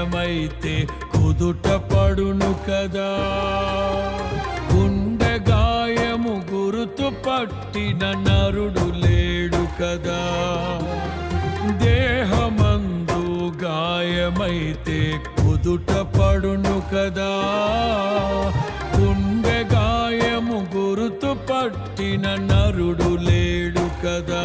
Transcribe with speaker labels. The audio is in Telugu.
Speaker 1: గాయమైతే కుదుట పడును కదా. గుండె గాయము గురుతు పట్టిన నరుడు లేడు కదా. దేహమందు గాయమైతే కుదుట పడును కదా. గుండె గాయము గురుతు పట్టిన నరుడు లేడు కదా.